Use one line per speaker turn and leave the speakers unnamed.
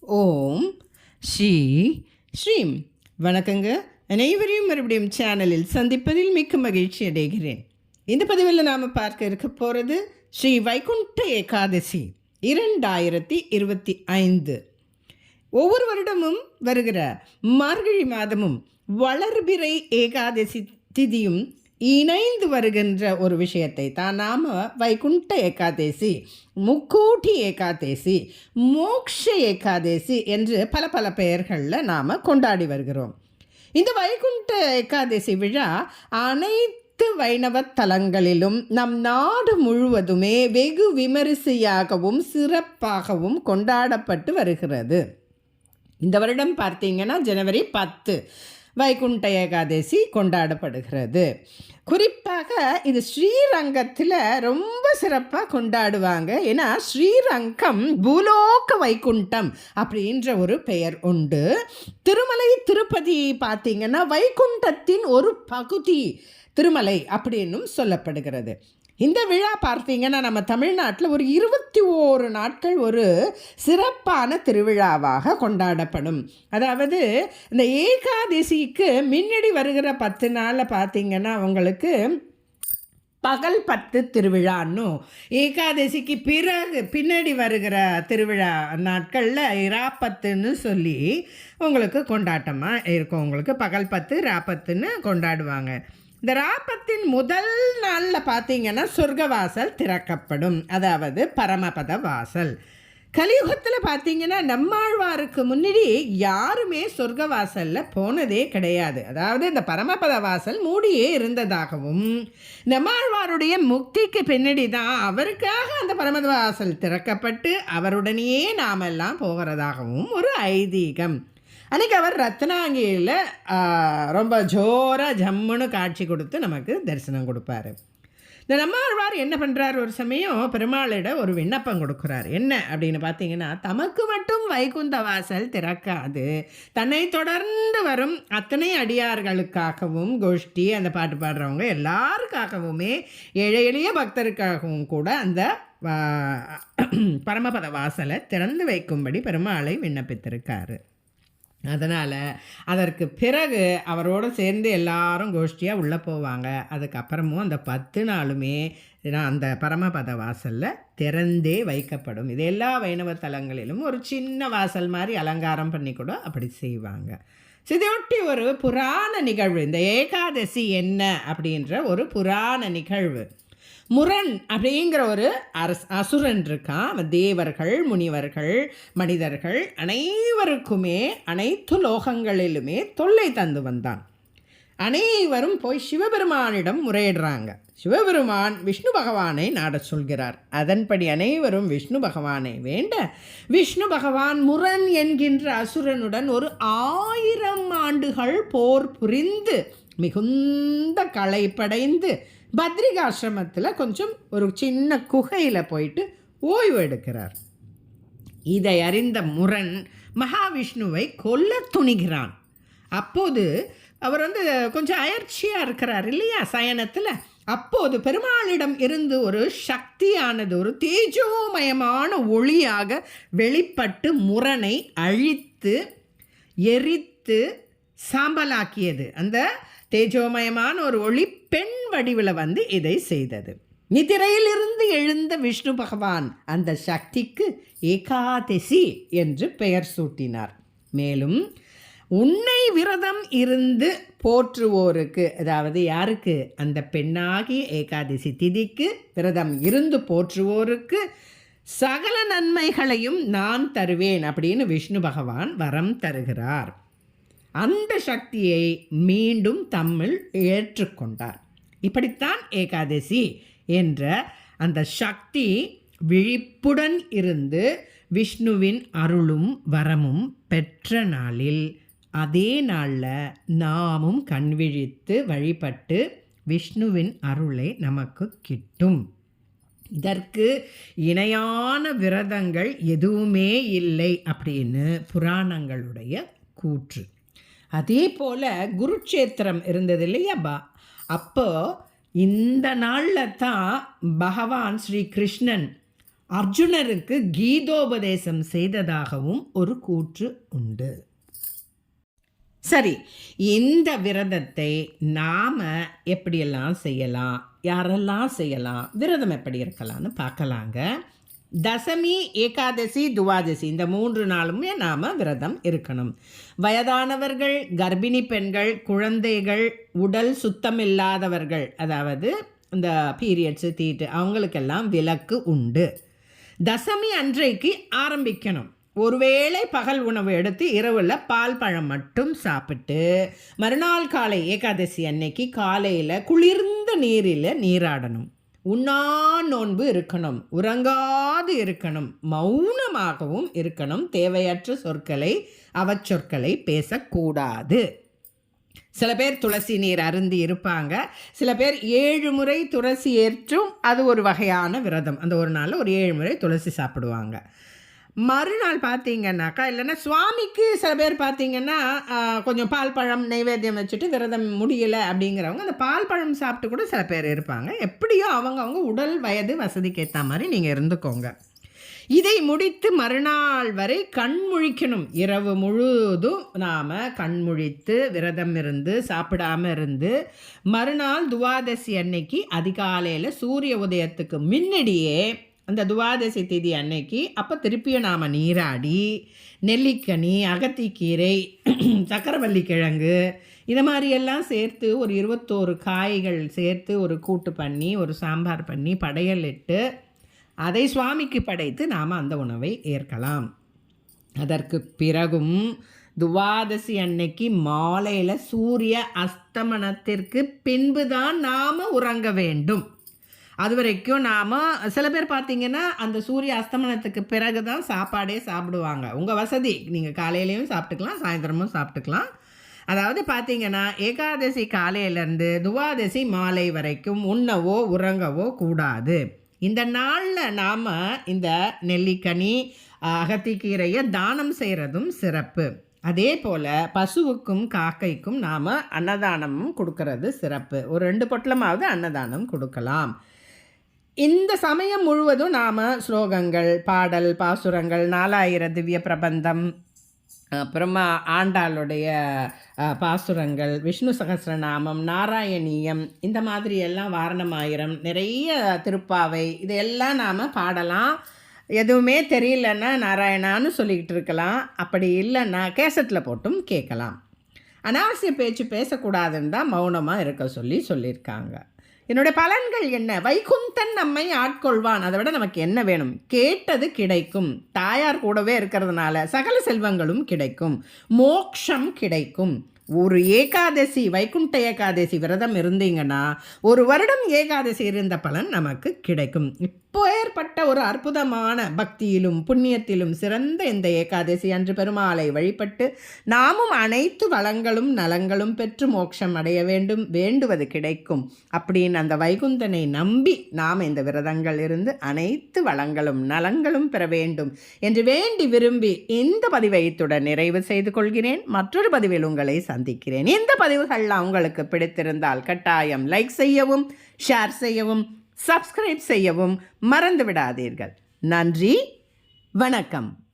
ஓம் ஸ்ரீ ஸ்ரீம். வணக்கங்க. அனைவரையும் மறுபடியும் சேனலில் சந்திப்பதில் மிக்க மகிழ்ச்சி அடைகிறேன். இந்த பதிவில் நாம் பார்க்க இருக்க போகிறது ஸ்ரீ வைகுண்ட ஏகாதசி இரண்டாயிரத்தி இருபத்தி ஐந்து. ஒவ்வொரு வருடமும் வருகிற மார்கழி மாதமும் வளர்பிறை ஏகாதசி திதியும் இணைந்து வருகின்ற ஒரு விஷயத்தை தான் நாம் வைகுண்ட ஏகாதேசி முக்கூட்டி ஏகாதேசி மோக்ஷ ஏகாதேசி என்று பல பல பெயர்களில் நாம் கொண்டாடி வருகிறோம். இந்த வைகுண்ட ஏகாதசி விழா அனைத்து வைணவ தலங்களிலும் நம் நாடு முழுவதுமே வெகு விமரிசையாகவும் சிறப்பாகவும் கொண்டாடப்பட்டு வருகிறது. இந்த வருடம் பார்த்தீங்கன்னா ஜனவரி பத்து. வைகுண்ட ஏகாதசி கொண்டாடப்படுகிறது. குறிப்பாக இது ஸ்ரீரங்கத்தில் ரொம்ப சிறப்பாக கொண்டாடுவாங்க. ஏன்னா ஸ்ரீரங்கம் பூலோக வைகுண்டம் அப்படின்ற ஒரு பெயர் உண்டு. திருமலை திருப்பதி பார்த்திங்கன்னா வைகுண்டத்தின் ஒரு பகுதி திருமலை அப்படின்னும் சொல்லப்படுகிறது. இந்த விழா பார்த்தீங்கன்னா நம்ம தமிழ்நாட்டில் ஒரு இருபத்தி ஓரு நாட்கள் ஒரு சிறப்பான திருவிழாவாக கொண்டாடப்படும். அதாவது இந்த ஏகாதசிக்கு முன்னாடி வருகிற பத்து நாளில் பார்த்தீங்கன்னா அவங்களுக்கு பகல் பத்து திருவிழான்னும் ஏகாதசிக்கு பிறகு பின்னாடி வருகிற திருவிழா நாட்களில் இராப்பத்துன்னு சொல்லி உங்களுக்கு கொண்டாட்டமாக இருக்கும். உங்களுக்கு பகல் பத்து ராப்பத்துன்னு கொண்டாடுவாங்க. இந்த ராப்பத்தின் முதல் நாளில் பார்த்தீங்கன்னா சொர்க்கவாசல் திறக்கப்படும். அதாவது பரமபத வாசல். கலியுகத்தில் பார்த்தீங்கன்னா நம்மாழ்வாருக்கு முன்னாடி யாருமே சொர்க்க வாசலில் போனதே கிடையாது. அதாவது இந்த பரமபத வாசல் மூடியே இருந்ததாகவும் நம்மாழ்வாருடைய முக்திக்கு பின்னாடி தான் அவருக்காக அந்த பரமபத வாசல் திறக்கப்பட்டு அவருடனேயே நாமெல்லாம் போகிறதாகவும் ஒரு ஐதீகம். அன்றைக்கி அவர் ரத்னாங்கியில் ரொம்ப ஜோராக ஜம்முன்னு காட்சி கொடுத்து நமக்கு தரிசனம் கொடுப்பாரு. இந்த நம்மாழ்வார் என்ன பண்ணுறார் ஒரு சமயம்? பெருமாளிட ஒரு விண்ணப்பம் கொடுக்குறார். என்ன? அப்படின்னு பார்த்தீங்கன்னா தமக்கு மட்டும் வைகுந்த வாசல் திறக்காது. தன்னை தொடர்ந்து வரும் அத்தனை அடியார்களுக்காகவும் கோஷ்டி அந்த பாட்டு பாடுறவங்க எல்லாருக்காகவுமே ஏழை எளிய பக்தருக்காகவும் கூட அந்த பரமபத வாசலை திறந்து வைக்கும்படி பெருமாளை விண்ணப்பித்திருக்காரு. அதனால் அதற்கு பிறகு அவரோடு சேர்ந்து எல்லாரும் கோஷ்டியாக உள்ளே போவாங்க. அதுக்கப்புறமும் அந்த பத்து நாளுமே அந்த பரமபத வாசலில் திறந்தே வைக்கப்படும். இது எல்லா வைணவ தலங்களிலும் ஒரு சின்ன வாசல் மாதிரி அலங்காரம் பண்ணி கூட அப்படி செய்வாங்க. இதையொட்டி ஒரு புராண நிகழ்வு இந்த ஏகாதசி என்ன அப்படின்ற ஒரு புராண நிகழ்வு. முரண் அப்படிங்கிற ஒரு அரஸ் அசுரன் இருக்கான் தேவர்கள் முனிவர்கள் மனிதர்கள் அனைவருக்குமே அனைத்து லோகங்களிலுமே தொல்லை தந்து வந்தான். அனைவரும் போய் சிவபெருமானிடம் முறையிடுறாங்க. சிவபெருமான் விஷ்ணு பகவானை நாடச் சொல்கிறார். அதன்படி அனைவரும் விஷ்ணு பகவானை வேண்ட விஷ்ணு பகவான் முரண் என்கின்ற அசுரனுடன் ஒரு ஆயிரம் ஆண்டுகள் போர் புரிந்து மிகுந்த களைப்படைந்து பத்ரிகாசிரமத்தில் கொஞ்சம் ஒரு சின்ன குகையில் போயிட்டு ஓய்வு எடுக்கிறார். இதை அறிந்த முரண் மகாவிஷ்ணுவை கொல்ல துணிகிறான். அப்போது அவர் வந்து கொஞ்சம் அயற்சியாக இருக்கிறார் இல்லையா சயனத்தில்? அப்போது பெருமாளிடம் இருந்து ஒரு சக்தியானது ஒரு தேஜோமயமான ஒளியாக வெளிப்பட்டு முரணை அழித்து எரித்து சாம்பலாக்கியது. அந்த தேஜோமயமான ஒரு ஒளி பெண் வடிவில் வந்து இதை செய்தது. நிதிரையிலிருந்து எழுந்த விஷ்ணு பகவான் அந்த சக்திக்கு ஏகாதசி என்று பெயர் சூட்டினார். மேலும் உன்னை விரதம் இருந்து போற்றுவோருக்கு அதாவது யாருக்கு? அந்த பெண்ணாகிய ஏகாதசி திதிக்கு விரதம் இருந்து போற்றுவோருக்கு சகல நன்மைகளையும் நான் தருவேன் அப்படின்னு விஷ்ணு பகவான் வரம் தருகிறார். அந்த சக்தியை மீண்டும் தம்மில் ஏற்றுக்கொண்டார். இப்படித்தான் ஏகாதசி என்ற அந்த சக்தி விழிப்புடன் இருந்து விஷ்ணுவின் அருளும் வரமும் பெற்ற நாளில் அதே நாளில் நாமும் கண்விழித்து வழிபட்டு விஷ்ணுவின் அருளை நமக்கு கிட்டும். இதற்கு இணையான விரதங்கள் எதுவுமே இல்லை அப்படின்னு புராணங்களுடைய கூற்று. அதே போல் குருக்ஷேத்திரம் இருந்தது இல்லையா பா? இந்த நாளில் தான் பகவான் ஸ்ரீ கிருஷ்ணன் அர்ஜுனருக்கு கீதோபதேசம் செய்ததாகவும் ஒரு கூற்று உண்டு. சரி இந்த விரதத்தை நாம் எப்படியெல்லாம் செய்யலாம்? யாரெல்லாம் செய்யலாம்? விரதம் எப்படி இருக்கலாம்னு பார்க்கலாங்க. தசமி ஏகாதசி துவாதசி. இந்த மூன்று நாளுமே நாம் விரதம் இருக்கணும். வயதானவர்கள் கர்ப்பிணி பெண்கள் குழந்தைகள் உடல் சுத்தமில்லாதவர்கள் அதாவது இந்த பீரியட்ஸு தீட்டு அவங்களுக்கெல்லாம் விலக்கு உண்டு. தசமி அன்றைக்கு ஆரம்பிக்கணும். ஒருவேளை பகல் உணவு எடுத்து இரவில் பால் பழம் மட்டும் சாப்பிட்டு மறுநாள் காலை ஏகாதசி அன்னைக்கு காலையில் குளிர்ந்த நீரில் நீராடணும். உண்ணா நோன்பு இருக்கணும். பேசாது இருக்கணும். மௌனமாகவும் இருக்கணும். தேவையற்ற சொற்களை அவச்சொற்களை பேசக்கூடாது. சில பேர் துளசி நீர் அருந்தி இருப்பாங்க. சில பேர் ஏழு முறை துளசி ஏற்றும் அது ஒரு வகையான விரதம். அந்த ஒரு நாளில் ஒரு ஏழு முறை துளசி சாப்பிடுவாங்க. மறுநாள் பார்த்தீங்கன்னாக்கா இல்லைன்னா சுவாமிக்கு சில பேர் பார்த்தீங்கன்னா கொஞ்சம் பால் பழம் நைவேத்தியம் வச்சுட்டு விரதம் முடியலை அப்படிங்கிறவங்க அந்த பால் பழம் சாப்பிட்டு கூட சில பேர் இருப்பாங்க. எப்படியோ அவங்கவுங்க உடல் வயது வசதிக்கு ஏற்ற மாதிரி நீங்கள் இருந்துக்கோங்க. இதை முடித்து மறுநாள் வரை கண் முழிக்கணும். இரவு முழுதும் நாம் கண் முழித்து விரதம் இருந்து சாப்பிடாம இருந்து மறுநாள் துவாதசி அன்னைக்கு அதிகாலையில் சூரிய உதயத்துக்கு முன்னாடியே அந்த துவாதசி திதி அன்னைக்கு அப்போ திருப்பியும் நாம் நீராடி நெல்லிக்கனி அகத்திக்கீரை சக்கரவள்ளி கிழங்கு இதை மாதிரியெல்லாம் சேர்த்து ஒரு இருபத்தோரு காய்கள் சேர்த்து ஒரு கூட்டு பண்ணி ஒரு சாம்பார் பண்ணி படையல் இட்டு அதை சுவாமிக்கு படைத்து நாம் அந்த உணவை ஏற்கலாம். அதற்கு பிறகும் துவாதசி அன்னைக்கு மாலையில் சூரிய அஸ்தமனத்திற்கு பின்பு தான் நாம் உறங்க வேண்டும். அது வரைக்கும் நாம் சில பேர் பார்த்தீங்கன்னா அந்த சூரிய அஸ்தமனத்துக்கு பிறகு தான் சாப்பாடே சாப்பிடுவாங்க. உங்கள் வசதி நீங்கள் காலையிலையும் சாப்பிட்டுக்கலாம் சாயந்தரமும் சாப்பிட்டுக்கலாம். அதாவது பார்த்தீங்கன்னா ஏகாதசி காலையிலேருந்து துவாதசி மாலை வரைக்கும் உண்ணவோ உறங்கவோ கூடாது. இந்த நாளில் நாம் இந்த நெல்லிக்கனி அகத்திக்கீரையை தானம் செய்கிறதும் சிறப்பு. அதே போல் பசுவுக்கும் காக்கைக்கும் நாம் அன்னதானமும் கொடுக்கறது சிறப்பு. ஒரு ரெண்டு பொட்டலமாவது அன்னதானம் கொடுக்கலாம். இந்த சமயம் முழுவதும் நாம் ஸ்லோகங்கள் பாடல் பாசுரங்கள் நாலாயிர திவ்ய பிரபந்தம் அப்புறமா ஆண்டாளுடைய பாசுரங்கள் விஷ்ணு சகசிரநாமம் நாராயணீயம் இந்த மாதிரி எல்லாம் வாரணமாயிரம் நிறைய திருப்பாவை இதையெல்லாம் நாம் பாடலாம். எதுவுமே தெரியலன்னா நாராயணான்னு சொல்லிக்கிட்டு இருக்கலாம். அப்படி இல்லைன்னா கேசட்டில் போட்டும் கேட்கலாம். அனாவசிய பேச்சு பேசக்கூடாதுன்னு தான் மௌனமாக இருக்க சொல்லி சொல்லியிருக்காங்க. என்னுடைய பலன்கள் என்ன? வைகுந்தன் நம்மை ஆட்கொள்வான். அதை விட நமக்கு என்ன வேணும்? கேட்டது கிடைக்கும். தாயார் கூடவே இருக்கிறதுனால சகல செல்வங்களும் கிடைக்கும். மோக்ஷம் கிடைக்கும். ஒரு ஏகாதசி வைகுண்ட ஏகாதசி விரதம் இருந்தீங்கன்னா ஒரு வருடம் ஏகாதசி இருந்த பலன் நமக்கு கிடைக்கும். இப்போ ஏற்பட்ட ஒரு அற்புதமான பக்தியிலும் புண்ணியத்திலும் சிறந்த இந்த ஏகாதசி அன்று பெருமாளை வழிபட்டு நாமும் அனைத்து வளங்களும் நலங்களும் பெற்று மோட்சம் அடைய வேண்டும் வேண்டுவது கிடைக்கும். அப்படின்னு அந்த வைகுந்தனை நம்பி நாம் இந்த விரதங்கள் இருந்து அனைத்து வளங்களும் நலங்களும் பெற வேண்டும் என்று வேண்டி விரும்பி இந்த பதிவை இத்துடன் நிறைவு செய்து கொள்கிறேன். மற்றொரு பதிவில் உங்களை சந்திக்கிறேன். இந்த பதிவுகள்லாம் உங்களுக்கு பிடித்திருந்தால் கட்டாயம் லைக் செய்யவும் ஷேர் செய்யவும் சப்ஸ்கிரைப் செய்யவும் மறந்து விடாதீர்கள் நன்றி வணக்கம்.